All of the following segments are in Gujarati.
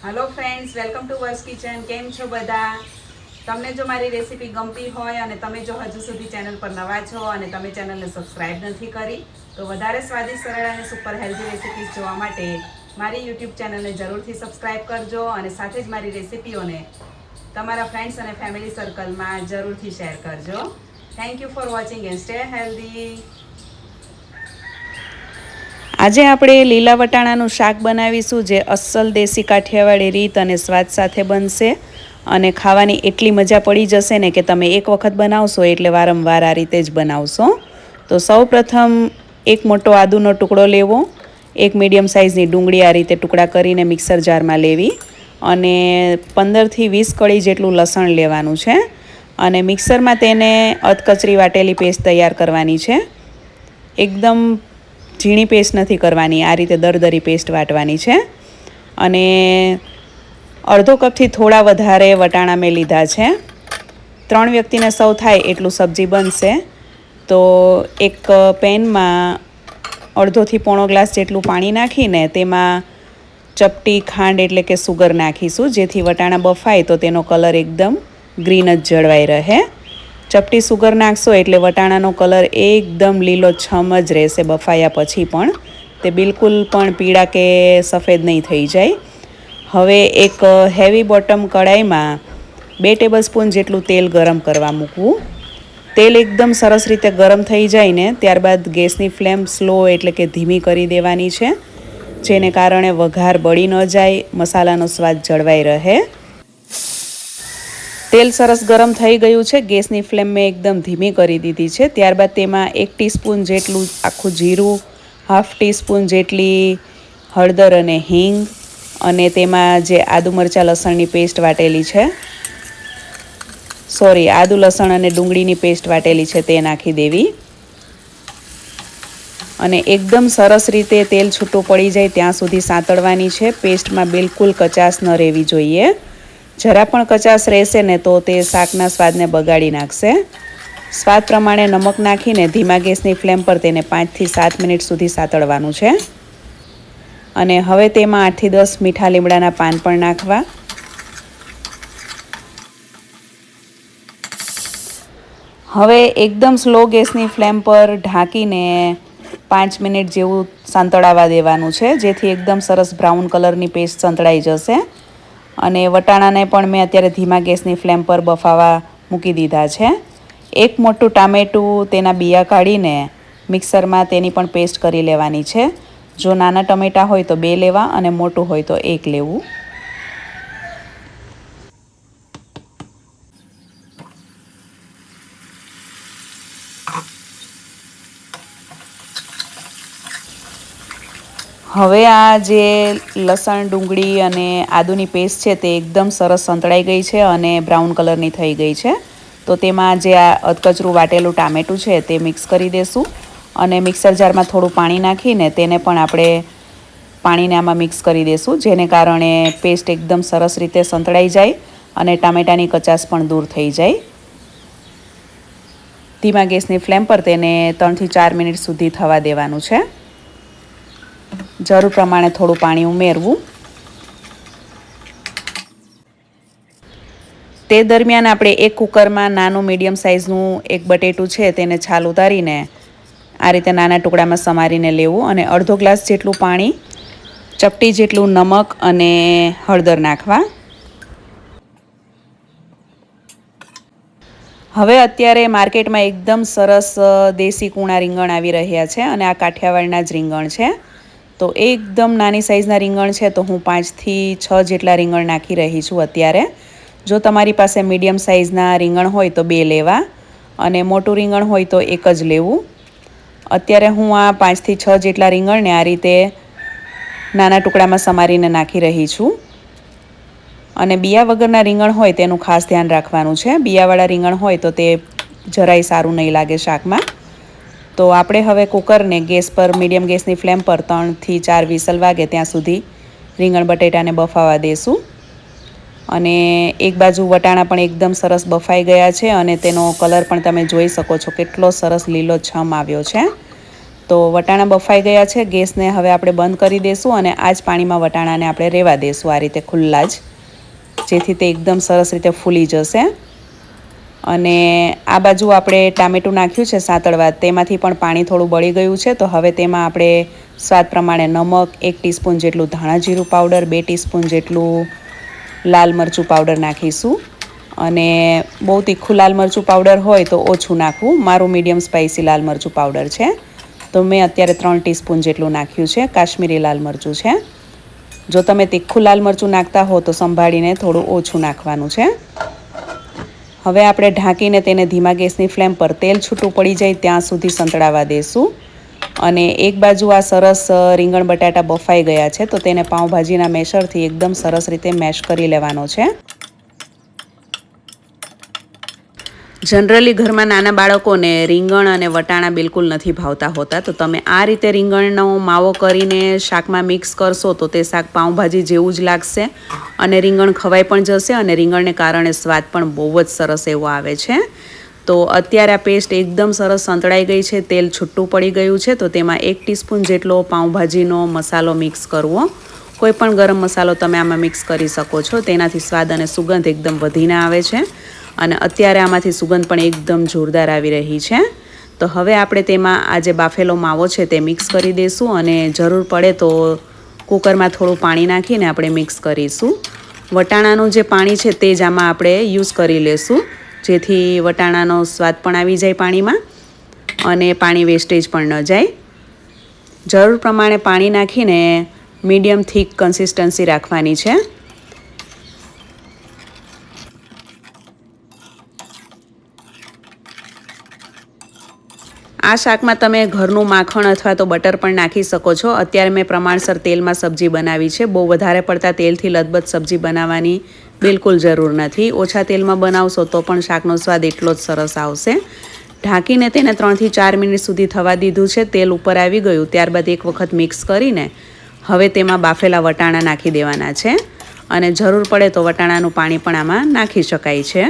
હલો ફ્રેન્ડ્સ વેલકમ ટુ વર્સ કિચન કેમ છો બધા? તમને જો મારી રેસીપી ગમતી હોય અને તમે જો હજુ સુધી ચેનલ પર નવા છો અને તમે ચેનલને સબસ્ક્રાઇબ નથી કરી, તો વધારે સ્વાદિષ્ટ, સરળ અને સુપર હેલ્ધી રેસીપીઝ જોવા માટે મારી યુટ્યુબ ચેનલને જરૂરથી સબસ્ક્રાઇબ કરજો અને સાથે જ મારી રેસીપીઓને તમારા ફ્રેન્ડ્સ અને ફેમિલી સર્કલમાં જરૂરથી શેર કરજો. Thank you for watching and stay healthy આજે આપણે લીલા વટાણાનું શાક બનાવીશું જે અસલ દેશી કાઠિયાવાડી રીત અને સ્વાદ સાથે બનશે અને ખાવાની એટલી મજા પડી જશે ને કે તમે એક વખત બનાવશો એટલે વારંવાર આ રીતે જ બનાવશો. તો સૌ પ્રથમ એક મોટો આદુનો ટુકડો લેવો. એક મીડિયમ સાઇઝની ડુંગળી આ રીતે ટુકડા કરીને મિક્સર જારમાં લેવી. અને પંદરથી વીસ કળી જેટલું લસણ લેવાનું છે. અને મિક્સરમાં તેને અધકચરી વાટેલી પેસ્ટ તૈયાર કરવાની છે. એકદમ ઝીણી પેસ્ટ નથી કરવાની, આ રીતે દરદરી પેસ્ટ વાટવાની છે. અને અડધો કપથી થોડા વધારે વટાણા મેં લીધા છે. ત્રણ વ્યક્તિને સૌ થાય એટલું સબ્જી બનશે. તો એક પેનમાં અડધોથી પોણો ગ્લાસ જેટલું પાણી નાખીને તેમાં ચપટી, ખાંડ એટલે કે સુગર નાખીશું, જેથી વટાણા બફાય તો તેનો કલર એકદમ ગ્રીન જ જળવાઈ રહે. ચપટી સુગર નાખશો એટલે વટાણાનો કલર એકદમ લીલો છમ જ રહેશે બફાયા પછી પણ. તે બિલકુલ પણ પીળા કે સફેદ નહીં થઈ જાય. હવે એક હેવી બોટમ કડાઈમાં બે ટેબલ સ્પૂન જેટલું તેલ ગરમ કરવા મૂકવું. તેલ એકદમ સરસ રીતે ગરમ થઈ જાય ને, ત્યારબાદ ગેસની ફ્લેમ સ્લો એટલે કે ધીમી કરી દેવાની છે, જેને કારણે વઘાર બળી ન જાય, મસાલાનો સ્વાદ જળવાઈ રહે. તેલ સરસ ગરમ થઈ ગયું છે. ગેસની ફ્લેમ મેં એકદમ ધીમી કરી દીધી છે. ત્યારબાદ તેમાં એક ટીસ્પૂન જેટલું આખું જીરું, હાફ ટીસ્પૂન જેટલી હળદર અને હિંગ અને તેમાં જે આદુ મરચાં લસણની પેસ્ટ વાટેલી છે. સોરી, આદુ લસણ અને ડુંગળીની પેસ્ટ વાટેલી છે તે નાખી દેવી. અને એકદમ સરસ રીતે તેલ છૂટું પડી જાય ત્યાં સુધી સાંતળવાની છે. પેસ્ટમાં બિલકુલ કચાશ ન રહેવી જોઈએ. જરા પણ કચાશ રહેશે ને તો તે શાકના સ્વાદને બગાડી નાખશે. સ્વાદ પ્રમાણે નમક નાખીને ધીમા ગેસની ફ્લેમ પર તેને પાંચથી સાત મિનિટ સુધી સાતળવાનું છે. અને હવે તેમાં આઠથી દસ મીઠા લીમડાના પાન પણ નાખવા. હવે એકદમ સ્લો ગેસની ફ્લેમ પર ઢાંકીને પાંચ મિનિટ જેવું સાંતળાવા દેવાનું છે, જેથી એકદમ સરસ બ્રાઉન કલરની પેસ્ટ સંતળાઈ જશે. અને વટાણાને પણ મેં અત્યારે ધીમા ગેસની ફ્લેમ પર બફાવા મૂકી દીધા છે. એક મોટું ટામેટું તેના બિયા કાઢીને મિક્સરમાં તેની પણ પેસ્ટ કરી લેવાની છે. જો નાના ટમેટાં હોય તો બે લેવા અને મોટું હોય તો એક લેવું. હવે આ જે લસણ, ડુંગળી અને આદુની પેસ્ટ છે તે એકદમ સરસ સંતળાઈ ગઈ છે અને બ્રાઉન કલરની થઈ ગઈ છે. તો તેમાં જે આ અધકચરું વાટેલું ટામેટું છે તે મિક્સ કરી દેશું અને મિક્સર જારમાં થોડું પાણી નાખીને તેને પણ આપણે પાણીને આમાં મિક્સ કરી દેશું, જેને કારણે પેસ્ટ એકદમ સરસ રીતે સંતળાઈ જાય અને ટામેટાની કચાશ પણ દૂર થઈ જાય. ધીમા ગેસની ફ્લેમ પર તેને ત્રણથી ચાર મિનિટ સુધી થવા દેવાનું છે. જરૂર પ્રમાણે થોડું પાણી ઉમેરવું. તે દરમિયાન આપણે એક કુકરમાં નાનું મીડિયમ સાઇઝનું એક બટેટું છે તેને છાલ ઉતારીને આ રીતે નાના ટુકડામાં સમારીને લેવું અને અડધો ગ્લાસ જેટલું પાણી, ચપટી જેટલું નમક અને હળદર નાખવા. હવે અત્યારે માર્કેટમાં એકદમ સરસ દેશી કૂણા રીંગણ આવી રહ્યા છે અને આ કાઠિયાવાડના જ રીંગણ છે. તો એકદમ નાની સાઇઝના રીંગણ છે, તો હું પાંચથી છ જેટલા રીંગણ નાખી રહી છું અત્યારે. જો તમારી પાસે મીડિયમ સાઇઝના રીંગણ હોય તો બે લેવા અને મોટું રીંગણ હોય તો એક જ લેવું. અત્યારે હું આ પાંચથી છ જેટલા રીંગણને આ રીતે નાના ટુકડામાં સમારીને નાખી રહી છું. અને બિયા વગરના રીંગણ હોય તેનું ખાસ ધ્યાન રાખવાનું છે. બિયાવાળા રીંગણ હોય તો તે જરાય સારું નહીં લાગે શાકમાં. તો આપણે હવે કુકરને ગેસ પર, મીડિયમ ગેસની ફ્લેમ પર ત્રણથી ચાર વિસલ વાગે ત્યાં સુધી રીંગણ, બટેટાને બફાવા દેશું. અને એક બાજુ વટાણા પણ એકદમ સરસ બફાઈ ગયા છે અને તેનો કલર પણ તમે જોઈ શકો છો કેટલો સરસ લીલો છમ આવ્યો છે. તો વટાણા બફાઈ ગયા છે, ગેસને હવે આપણે બંધ કરી દઈશું અને આ જ પાણીમાં વટાણાને આપણે રહેવા દઈશું આ રીતે ખુલ્લા જ, જેથી તે એકદમ સરસ રીતે ફૂલી જશે. અને આ બાજુ આપણે ટામેટું નાખ્યું છે સાતળવા, તેમાંથી પણ પાણી થોડું બળી ગયું છે, તો હવે તેમાં આપણે સ્વાદ પ્રમાણે નમક, એક ટીસ્પૂન જેટલું ધાણા જીરું પાવડર, બે ટીસ્પૂન જેટલું લાલ મરચું પાવડર નાખીશું. અને બહુ તીખું લાલ મરચું પાવડર હોય તો ઓછું નાખવું. મારું મીડિયમ સ્પાઇસી લાલ મરચું પાવડર છે. તો મેં અત્યારે ત્રણ ટીસ્પૂન જેટલું નાખ્યું છે. કાશ્મીરી લાલ મરચું છે. જો તમે તીખું લાલ મરચું નાખતા હો તો સંભાળીને થોડું ઓછું નાખવાનું છે. હવે આપણે ઢાંકીને તેને ધીમા ગેસની ફ્લેમ પર તેલ છૂટું પડી જાય ત્યાં સુધી સંતળાવા દઈશું અને એક બાજુ આ સરસ રીંગણ બટાટા બફાઈ ગયા છે, તો તેને પાઉંભાજીના મેશરથી એકદમ સરસ રીતે મેશ કરી લેવાનો છે. જનરલી ઘરમાં નાના બાળકોને રીંગણ અને વટાણા બિલકુલ નથી ભાવતા હોતા. તો તમે આ રીતે રીંગણનો માવો કરીને શાકમાં મિક્સ કરશો તો તે શાક પાઉંભાજી જેવું જ લાગશે અને રીંગણ ખવાઈ પણ જશે અને રીંગણને કારણે સ્વાદ પણ બહુ જ સરસ એવો આવે છે. તો અત્યારે આ પેસ્ટ એકદમ સરસ સંતળાઈ ગઈ છે, તેલ છૂટું પડી ગયું છે, તો તેમાં એક ટીસ્પૂન જેટલો પાઉંભાજીનો મસાલો મિક્સ કરવો. કોઈપણ ગરમ મસાલો તમે આમાં મિક્સ કરી શકો છો. તેનાથી સ્વાદ અને સુગંધ એકદમ વધીને આવે છે. અને અત્યારે આમાંથી સુગંધ પણ એકદમ જોરદાર આવી રહી છે. તો હવે આપણે તેમાં આ જે બાફેલો માવો છે તે મિક્સ કરી દઈશું અને જરૂર પડે તો કુકરમાં થોડું પાણી નાખીને આપણે મિક્સ કરીશું. વટાણાનું જે પાણી છે તે જ આમાં આપણે યુઝ કરી લેશું. જેથી વટાણાનો સ્વાદ પણ આવી જાય પાણીમાં અને પાણી વેસ્ટેજ પણ ન જાય. જરૂર પ્રમાણે પાણી નાખીને મીડિયમ થીક કન્સિસ્ટન્સી રાખવાની છે. આ શાકમાં તમે ઘરનું માખણ અથવા તો બટર પણ નાખી શકો છો. અત્યારે મેં પ્રમાણસર તેલમાં સબ્જી બનાવી છે. બહુ વધારે પડતા તેલથી લદબદ સબ્જી બનાવવાની બિલકુલ જરૂર નથી. ઓછા તેલમાં બનાવશો તો પણ શાકનો સ્વાદ એટલો જ સરસ આવશે. ઢાંકીને તેને ત્રણથી ચાર મિનિટ સુધી થવા દીધું છે. તેલ ઉપર આવી ગયું. ત્યારબાદ એક વખત મિક્સ કરીને હવે તેમાં બાફેલા વટાણા નાખી દેવાના છે. અને જરૂર પડે તો વટાણાનું પાણી પણ આમાં નાખી શકાય છે.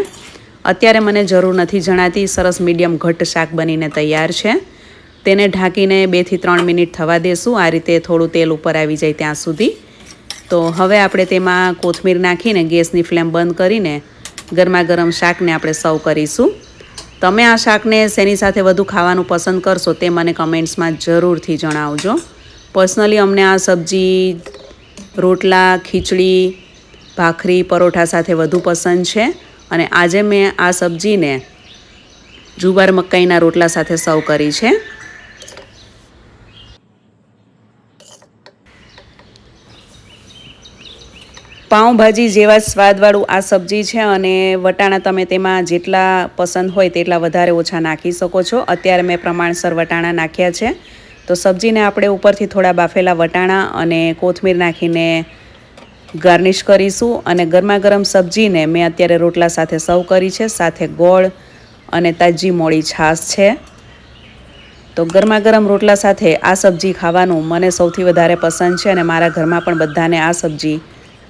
અત્યારે મને જરૂર નથી જણાતી, સરસ મીડિયમ ઘટ્ટ શાક બનીને તૈયાર છે. તેને ઢાંકીને બેથી ત્રણ મિનિટ થવા દેશું. આ રીતે થોડું તેલ ઉપર આવી જાય ત્યાં સુધી. તો હવે આપણે તેમાં કોથમીર નાખીને ગેસની ફ્લેમ બંધ કરીને ગરમા ગરમ શાકને આપણે સર્વ કરીશું. તમે આ શાકને શેની સાથે વધુ ખાવાનું પસંદ કરશો તે મને કમેન્ટ્સમાં જરૂરથી જણાવજો. પર્સનલી અમને આ સબ્જી, રોટલા, ખીચડી, ભાખરી, પરોઠા સાથે વધુ પસંદ છે. અને આજે મેં આ સબ્જીને જુવાર મકાઈના રોટલા સાથે સર્વ કરી છે. પાઉંભાજી જેવા સ્વાદવાળું આ સબ્જી છે અને વટાણા તમે તેમાં જેટલા પસંદ હોય તેટલા વધારે ઓછા નાખી શકો છો. અત્યારે મેં પ્રમાણસર વટાણા નાખ્યા છે. તો સબ્જીને આપણે ઉપરથી થોડા બાફેલા વટાણા અને કોથમીર નાખીને ગાર્નિશ કરીશું અને ગરમા ગરમ સબ્જીને મેં અત્યારે રોટલા સાથે સર્વ કરી છે. સાથે ગોળ અને તાજી મોળી છાશ છે. તો ગરમા ગરમ રોટલા સાથે આ સબ્જી ખાવાનું મને સૌથી વધારે પસંદ છે અને મારા ઘરમાં પણ બધાને આ સબ્જી,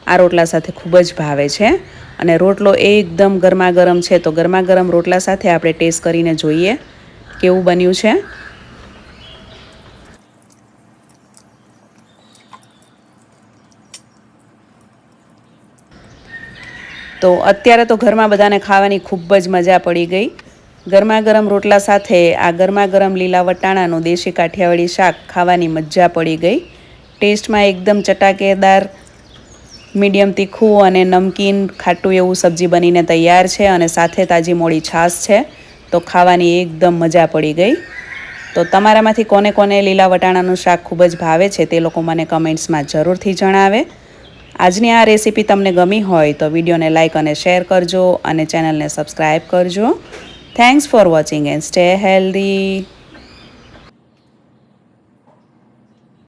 આ રોટલા સાથે ખૂબ જ ભાવે છે. અને રોટલો એકદમ ગરમા ગરમ છે. તો ગરમા ગરમ રોટલા સાથે આપણે ટેસ્ટ કરીને જોઈએ કેવું બન્યું છે. તો અત્યારે તો ઘરમાં બધાને ખાવાની ખૂબ જ મજા પડી ગઈ. ગરમા ગરમ રોટલા સાથે આ ગરમા ગરમ લીલા વટાણાનું દેશી કાઠિયાવાડી શાક ખાવાની મજા પડી ગઈ. ટેસ્ટમાં એકદમ ચટાકેદાર, મીડિયમ તીખું અને નમકીન, ખાટું એવું સબ્જી બનીને તૈયાર છે અને સાથે તાજી મોડી છાશ છે. તો ખાવાની એકદમ મજા પડી ગઈ. તો તમારામાંથી કોને કોને લીલા વટાણાનું શાક ખૂબ જ ભાવે છે તે લોકો મને કમેન્ટ્સમાં જરૂરથી જણાવે. આજની આ રેસીપી તમને ગમી હોય તો વિડીયોને લાઇક અને શેર કરજો અને ચેનલને સબસ્ક્રાઈબ કરજો. Thanks for watching and stay healthy